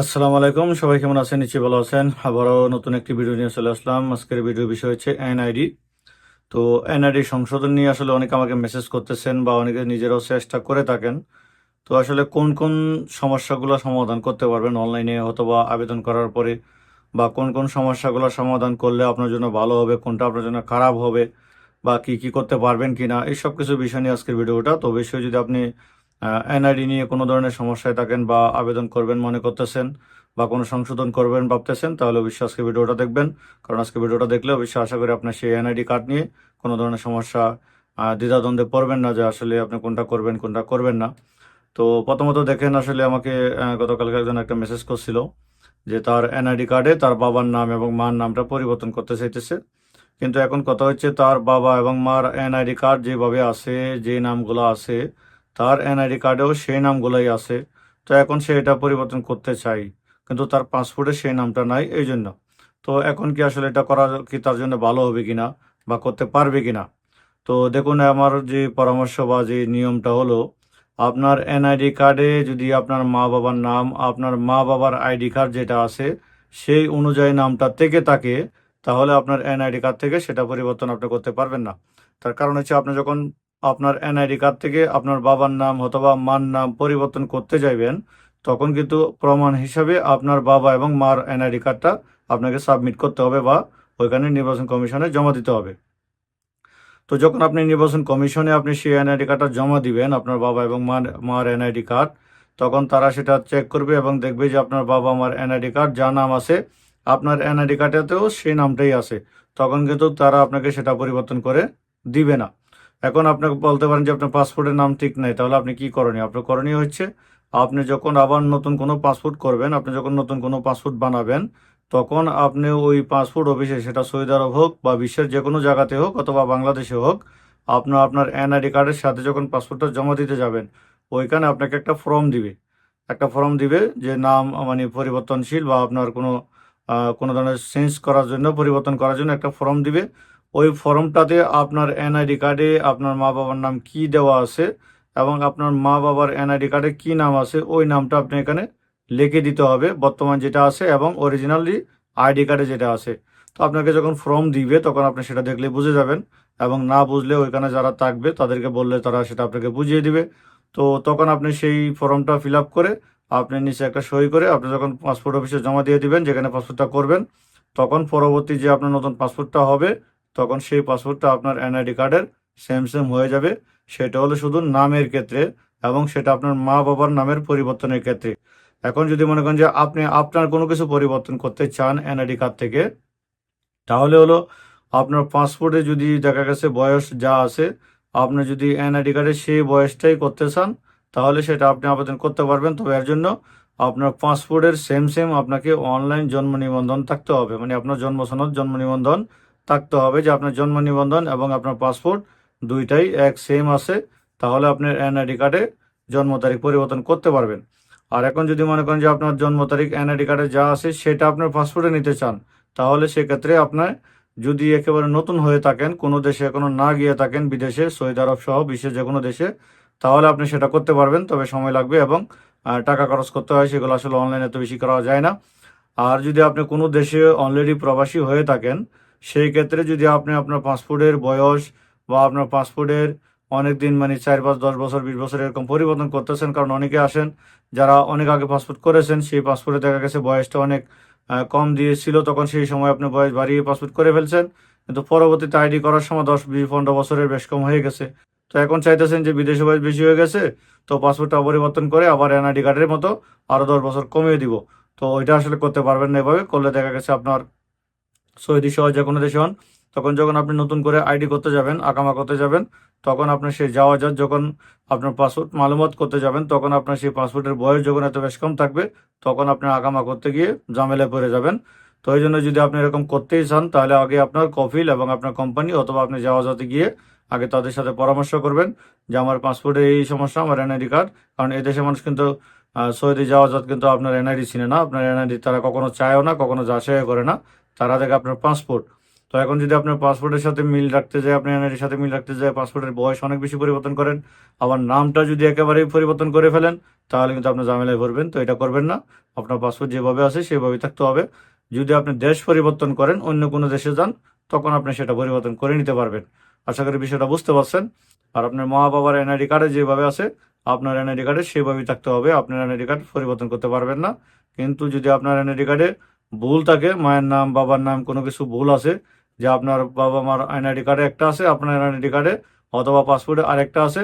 আসসালামু আলাইকুম, সবাই কেমন আছেন? নিচে ভালো আছেন। আবারও নতুন একটি ভিডিও নিয়ে চলে আসলাম। আজকের ভিডিও বিষয় হচ্ছে এনআইডি। তো এনআইডি সংশোধন নিয়ে আসলে অনেকে আমাকে মেসেজ করতেছেন বা অনেকে নিজেরাও চেষ্টা করে থাকেন। তো আসলে কোন কোন সমস্যাগুলো সমাধান করতে পারবেন অনলাইনে অথবা আবেদন করার পরে? বা কোন কোন সমস্যাগুলো সমাধান করলে আপনার জন্য ভালো হবে, কোনটা আপনার জন্য খারাপ হবে? বা কি কি করতে পারবেন কিনা? এই সব কিছু বিষয় নিয়ে আজকের ভিডিওটা। তো অবশ্যই যদি আপনি এনআইডি নিয়ে কোনো ধরনের সমস্যায় থাকেন বা আবেদন করবেন, মনে করতেছেন বা কোনো সংশোধন করবেন, ভাবতেছেন, তাহলে অবশ্যই আজকে ভিডিওটা দেখবেন। কারণ আজকে ভিডিওটা দেখলে অবশ্যই আশা করি আপনার সেই এনআইডি কার্ড নিয়ে কোনো ধরনের সমস্যা দ্বিধাদ্বন্দ্বে পড়বেন না যে আসলে আপনি কোনটা করবেন কোনটা করবেন না। তো প্রথমত দেখেন, আসলে আমাকে গতকালকে একজন একটা মেসেজ করছিল যে তার এনআইডি কার্ডে তার বাবার নাম এবং মার নামটা পরিবর্তন করতে চাইতেছে। কিন্তু এখন কথা হচ্ছে তার বাবা এবং মার এনআইডি কার্ড যেভাবে আছে, যে নামগুলো আছে তার এনআইডি কার্ডেও সেই নামগুলোই আছে। তো এখন সে এটা পরিবর্তন করতে চাই, কিন্তু তার পাসপোর্টে সেই নামটা নাই, এই জন্য। তো এখন কি আসলে এটা করা কি তার জন্য ভালো হবে কিনা বা করতে পারবে কিনা? তো দেখুন, আমার যে পরামর্শ বা যে নিয়মটা হলো, আপনার এনআইডি কার্ডে যদি আপনার মা বাবার নাম, আপনার মা বাবার আইডি কার্ড যেটা আছে, সেই অনুযায়ী নামটা থেকে থাকে, তাহলে আপনার এনআইডি কার্ড থেকে সেটা পরিবর্তন আপনি করতে পারবেন না। তার কারণ হচ্ছে আপনি যখন আপনার এনআইডি কার্ড থেকে আপনার বাবার নাম অথবা মার নাম পরিবর্তন করতে যাইবেন তখন কিন্তু প্রমাণ হিসাবে আপনার বাবা এবং মার এনআইডি কার্ডটা আপনাকে সাবমিট করতে হবে বা ওইখানে নির্বাচন কমিশনে জমা দিতে হবে। তো যখন আপনি নির্বাচন কমিশনে আপনি সেই এনআইডি কার্ডটা জমা দিবেন, আপনার বাবা এবং মার মার এনআইডি কার্ড, তখন তারা সেটা চেক করবে এবং দেখবে যে আপনার বাবা, মার এনআইডি কার্ড যা নাম আছে, আপনার এনআইডি কার্ডেতেও সেই নামটাই আছে। তখন কিন্তু তারা আপনাকে সেটা পরিবর্তন করে দিবে না। এখন আপনাকে বলতে পারেন যে আপনার পাসপোর্টের নাম ঠিক নাই, তাহলে আপনি কি করণীয়? আপনার করণীয় হচ্ছে, আপনি যখন আবার নতুন কোনো পাসপোর্ট করবেন, আপনি যখন নতুন কোনো পাসপোর্ট বানাবেন, তখন আপনি ওই পাসপোর্ট অফিসে সেটা সৌদি আরব হোক বা বিশ্বের যে কোনো জায়গাতে হোক অথবা বাংলাদেশে হোক, আপনার আপনার এনআইডি কার্ডের সাথে যখন পাসপোর্টটা জমা দিতে যাবেন, ওইখানে আপনাকে একটা ফর্ম দিবে। একটা ফর্ম দিবে যে নাম মানে পরিবর্তনশীল বা আপনার কোনো কোনো ধরনের চেঞ্জ করার জন্য, পরিবর্তন করার জন্য একটা ফর্ম দিবে। ওই ফর্মটাতে আপনার এনআইডি কার্ডে আপনার মা বাবার নাম কি দেওয়া আছে এবং আপনার মা বাবার এনআইডি কার্ডে কি নাম আছে, ওই নামটা আপনি এখানে লিখে দিতে হবে বর্তমান যেটা আছে এবং অরিজিনালি আইডি কার্ডে যেটা আছে। তো আপনাকে যখন ফর্ম দিবে তখন আপনি সেটা দেখলে বুঝে যাবেন এবং না বুঝলে ওইখানে যারা থাকবে তাদেরকে বললে তারা সেটা আপনাকে বুঝিয়ে দিবে। তো তখন আপনি সেই ফর্মটা ফিল করে আপনি নিচে একটা সই করে আপনি যখন পাসপোর্ট অফিসে জমা দিয়ে দিবেন, যেখানে পাসপোর্টটা করবেন, তখন পরবর্তী যে আপনার নতুন পাসপোর্টটা হবে তখন সেই পাসপোর্টটা আপনার এনআইডি কার্ডের সেম সেম হয়ে যাবে। সেটা হলো শুধু নামের ক্ষেত্রে এবং সেটা আপনার মা বাবার নামের পরিবর্তনের ক্ষেত্রে। এখন যদি মনে করেন যে আপনি আপনার কোনো কিছু পরিবর্তন করতে চান এনআইডি কার্ড থেকে, তাহলে হলো আপনার পাসপোর্টে যদি দেখা গেছে বয়স যা আছে, আপনি যদি এনআইডি কার্ডে সেই বয়সটাই করতে চান, তাহলে সেটা আপনি আবেদন করতে পারবেন। তবে এর জন্য আপনার পাসপোর্টের সেম সেম আপনাকে অনলাইন জন্ম নিবন্ধন থাকতে হবে। মানে আপনার জন্ম সনদ, জন্ম নিবন্ধন থাকতে হবে যে আপনার জন্ম নিবন্ধন এবং আপনার পাসপোর্ট দুইটাই এক সেম আছে, তাহলে আপনার এনআইডি কার্ডে জন্ম তারিখ পরিবর্তন করতে পারবেন। আর এখন যদি মনে করেন যে আপনার জন্ম তারিখ, এনআইডি কার্ডে যা আছে সেটা আপনার পাসপোর্টে নিতে চান, তাহলে সেক্ষেত্রে আপনার যদি একেবারে নতুন হয়ে থাকেন, কোনো দেশে এখনও না গিয়ে থাকেন, বিদেশে, সৌদি আরব সহ বিশ্বের যে কোনো দেশে, তাহলে আপনি সেটা করতে পারবেন, তবে সময় লাগবে এবং টাকা খরচ করতে হয়, সেগুলো আসলে অনলাইনে তো বেশি করা যায় না। আর যদি আপনি কোনো দেশে অলরেডি প্রবাসী হয়ে থাকেন সেই ক্ষেত্রে যদি আপনি আপনার পাসপোর্টের বয়স বা আপনার পাসপোর্টের অনেক দিন মানে চার পাঁচ, দশ বছর, বিশ বছর এরকম পরিবর্তন করতেছেন, কারণ অনেকে আসেন যারা অনেক আগে পাসপোর্ট করেছেন, সেই পাসপোর্টে দেখা গেছে বয়সটা অনেক কম দিয়েছিল, তখন সেই সময় আপনি বয়স বাড়িয়ে পাসপোর্ট করে ফেলছেন। কিন্তু পরবর্তীতে আইডি করার সময় দশ, বিশ, পনেরো বছরের বেশ কম হয়ে গেছে। তো এখন চাইতেছেন যে বিদেশে বয়স বেশি হয়ে গেছে, তো পাসপোর্টটা পরিবর্তন করে আবার এনআইডি কার্ডের মতো আরও দশ বছর কমিয়ে দিব। তো ওইটা আসলে করতে পারবেন না এভাবে, করলে দেখা গেছে আপনার সৌদি সহ যে কোনো দেশে হন, তখন যখন আপনি নতুন করে আইডি করতে যাবেন, আকামা করতে যাবেন, তখন আপনার সেই যাওয়া যার যখন আপনার পাসপোর্ট মালুমাত করতে যাবেন, তখন আপনার সেই পাসপোর্টের বয়স যখন এত বেশ কম থাকবে, তখন আপনি আকামা করতে গিয়ে ঝামেলায় পড়ে যাবেন। তো এই জন্য যদি আপনি এরকম করতেই চান, তাহলে আগে আপনার কফিল এবং আপনার কোম্পানি অথবা আপনি যাওয়া যাতে গিয়ে আগে তাদের সাথে পরামর্শ করবেন যে আমার পাসপোর্টে এই সমস্যা, আমার এনআইডি কার্ড, কারণ এই দেশের মানুষ কিন্তু সৌদি যাওয়া যাত কিন্তু আপনার এনআইডি চিনে না। আপনার এনআইডি তারা কখনো চায়ও না, কখনো যাচাইও করে না। তারা দেখে আপনার পাসপোর্ট তো এখন যদি আপনার পাসপোর্টের সাথে মিল রাখতে যায়, আপনার এনআইডির সাথে মিল রাখতে যায় পাসপোর্টের বয়স অনেক বেশি পরিবর্তন করেন, আবার নামটা যদি একেবারেই পরিবর্তন করে ফেলেন, তাহলে কিন্তু আপনার ঝামেলায় ভরবেন তো এটা করবেন না। আপনার পাসপোর্ট যেভাবে আছে, সেভাবেই থাকতে হবে। যদি আপনি দেশ পরিবর্তন করেন, অন্য কোনো দেশে যান, তখন আপনি সেটা পরিবর্তন করে নিতে পারবেন। আশা করি বিষয়টা বুঝতে পারছেন। আর আপনার মা বাবার এনআইডি কার্ডে যেভাবে আছে, আপনার এনআইডি কার্ডে সেভাবেই থাকতে হবে। আপনার এনআইডি কার্ড পরিবর্তন করতে পারবেন না। কিন্তু যদি আপনার এনআইডি কার্ডে ভুল থাকে, মায়ের নাম, বাবার নাম কোনো কিছু ভুল আছে, যে আপনার বাবা মার এনআইডি কার্ডে একটা আছে, আপনার এনআইডি কার্ডে অথবা পাসপোর্টে আরেকটা আছে,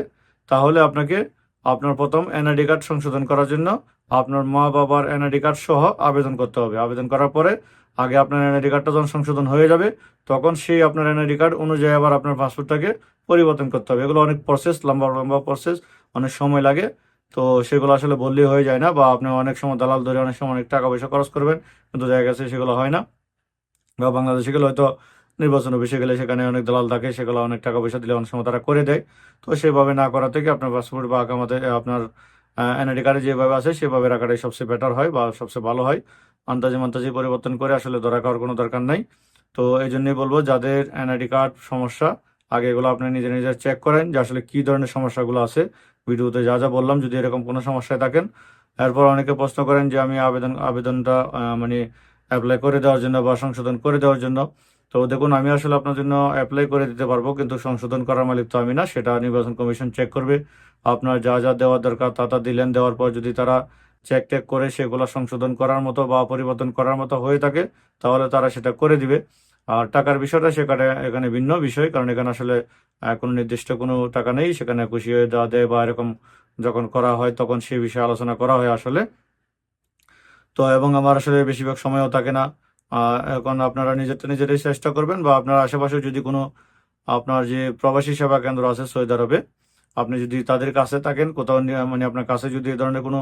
তাহলে আপনাকে আপনার প্রথম এনআইডি কার্ড সংশোধন করার জন্য আপনার মা বাবার এনআইডি কার্ড সহ আবেদন করতে হবে। আবেদন করার পরে আগে আপনার এনআইডি কার্ডটা যখন সংশোধন হয়ে যাবে, তখন সেই আপনার এনআইডি কার্ড অনুযায়ী আবার আপনার পাসপোর্টটাকে পরিবর্তন করতে হবে। এগুলো অনেক প্রসেস লম্বা লম্বা প্রসেস অনেক সময় লাগে। তো সেগুলো আসলে বললেই হয়ে যায় না, বা আপনি অনেক সময় দালাল ধরে অনেক সময় অনেক টাকা পয়সা খরচ করবেন, কিন্তু দেখা গেছে সেগুলো হয় না। বা বাংলাদেশে গেলে হয়তো নির্বাচন অফিসে গেলে সেখানে অনেক দালাল থাকে, সেগুলো অনেক টাকা পয়সা দিলে অনেক সময় তারা করে দেয়। তো সেভাবে না করা থেকে আপনার পাসপোর্ট বা আকামাতে আপনার এনআইডি কার্ডে যেভাবে আছে, সেভাবে রাখাটাই সবচেয়ে বেটার হয় বা সবচেয়ে ভালো হয়। আন্দাজে মান্তাজে পরিবর্তন করে আসলে ধরা খাওয়ার কোনো দরকার নাই। তো এই জন্যই বলব, যাদের এনআইডি কার্ড সমস্যা, আগে এগুলো আপনি নিজে নিজে চেক করেন যে আসলে কি ধরনের সমস্যাগুলো আছে। ভিডিওতে যা যা বললাম, যদি এরকম কোনো সমস্যায় থাকেন, এরপর অনেকে প্রশ্ন করেন যে আমি আবেদন, আবেদনটা মানে অ্যাপ্লাই করে দেওয়ার জন্য বা সংশোধন করে দেওয়ার জন্য। তো দেখুন, আমি আসলে আপনার জন্য অ্যাপ্লাই করে দিতে পারব, কিন্তু সংশোধন করার মালিক তো আমি না, সেটা নির্বাচন কমিশন চেক করবে। আপনার যা যা দেওয়ার দরকার, তা তা দিলেন, দেওয়ার পর যদি তারা চেক টেক করে সেগুলো সংশোধন করার মতো বা পরিবর্তন করার মতো হয়ে থাকে, তাহলে তারা সেটা করে দিবে। আর টাকার বিষয়টা সেখানে, এখানে ভিন্ন বিষয়, কারণ এখানে আসলে কোনো নির্দিষ্ট কোনো টাকা নেই, সেখানে খুশি হয়ে দেওয়া দেয় বা এরকম যখন করা হয় তখন সেই বিষয়ে আলোচনা করা হয় আসলে। তো এবং আমার আসলে বেশিরভাগ সময়ও থাকে না। এখন আপনারা নিজেরটা নিজেরাই চেষ্টা করবেন বা আপনার আশেপাশে যদি কোনো আপনার যে প্রবাসী সেবা কেন্দ্র আছে সৌদি আরবে, আপনি যদি তাদের কাছে থাকেন, কোথাও মানে আপনার কাছে যদি এ ধরনের কোনো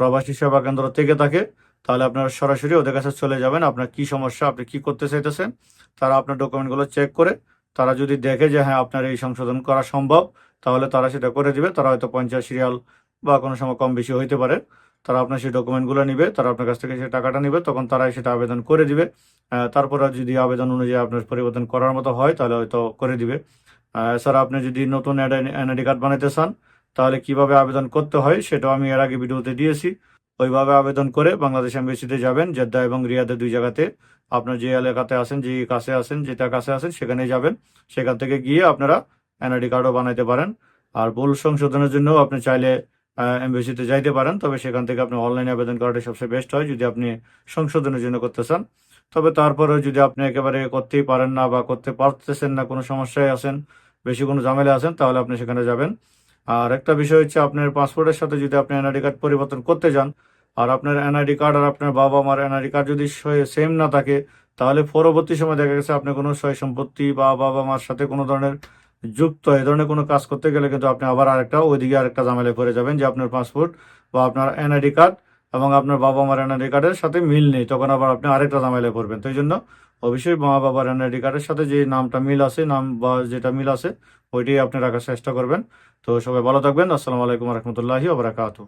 প্রবাসী সেবা কেন্দ্র থেকে থাকে, তাহলে আপনারা সরাসরি ওদের কাছে চলে যাবেন। আপনার কি সমস্যা, আপনি কি করতে চাইতেছেন, তারা আপনার ডকুমেন্টগুলো চেক করে, তারা যদি দেখে যে হ্যাঁ আপনার এই সংশোধন করা সম্ভব, তাহলে তারা সেটা করে দিবে। তারা হয়তো পঞ্চাশ সিরিয়াল বা কোনো সময় কম বেশি হইতে পারে। তারা আপনার সেই ডকুমেন্টগুলো নিবে, তারা আপনার কাছ থেকে সেই টাকাটা নিবে, তখন তারাই সেটা আবেদন করে দিবে। তারপরে যদি আবেদন অনুযায়ী আপনার পরিবর্তন করার মতো হয়, তাহলে হয়তো করে দিবে। এছাড়া আপনি যদি নতুন এনআইডি কার্ড বানাতে চান তাহলে কীভাবে আবেদন করতে হয় সেটাও আমি এর আগে ভিডিওতে দিয়েছি। ওইভাবে আবেদন করে বাংলাদেশ এম্বাসিতে যাবেন, জেদ্দা এবং রিয়াদে দুই জায়গাতে। আপনার যে এলাকাতে আছেন, যে কাছে আছেন যেটা কাছে আছেন সেখানে যাবেন। সেখান থেকে গিয়ে আপনারা এনআইডি কার্ডও বানাইতে পারেন। আর ভুল সংশোধনের জন্য আপনি চাইলে এমবিসিতে যাইতে পারেন। তবে সেখান থেকে আপনি অনলাইনে আবেদন করাটা সবচেয়ে বেস্ট হয় যদি আপনি সংশোধনের জন্য করতে চান। তবে তারপরেও যদি আপনি একেবারে করতেই পারেন না বা করতে পারতেছেন না, কোনো সমস্যায় আছেন, বেশি কোনো ঝামেলা আছেন, তাহলে আপনি সেখানে যাবেন। আর একটা বিষয় হচ্ছে আপনার পাসপোর্টের সাথে যদি আপনি এনআইডি কার্ড পরিবর্তন করতে যান, আর আপনার এনআইডি কার্ড আর আপনার বাবা মার এনআইডি কার্ড যদি সেম না থাকে, তাহলে পরবর্তী সময় দেখা গেছে আপনি কোনো সয় সম্পত্তি বা বাবা মার সাথে কোনো ধরনের যুক্ত, এ ধরনের কোনো কাজ করতে গেলে কিন্তু আপনি আবার আরেকটা, ওইদিকে আরেকটা ঝামেলায় পড়ে যাবেন যে আপনার পাসপোর্ট বা আপনার এনআইডি কার্ড এবং আপনার বাবা মার এনআইডি কার্ডের সাথে মিল নেই, তখন আবার আপনি আরেকটা ঝামেলায় পড়বেন। তো জন্য অবশ্যই মা বাবার এনআইডি কার্ডের সাথে যে নামটা মিল আছে, নাম বা যেটা মিল আছে, ওইটাই আপনি রাখার চেষ্টা করবেন। তো সবাই ভালো থাকবেন। আসসালামু আলাইকুম রহমতুল্লাহি ওবরাকাতু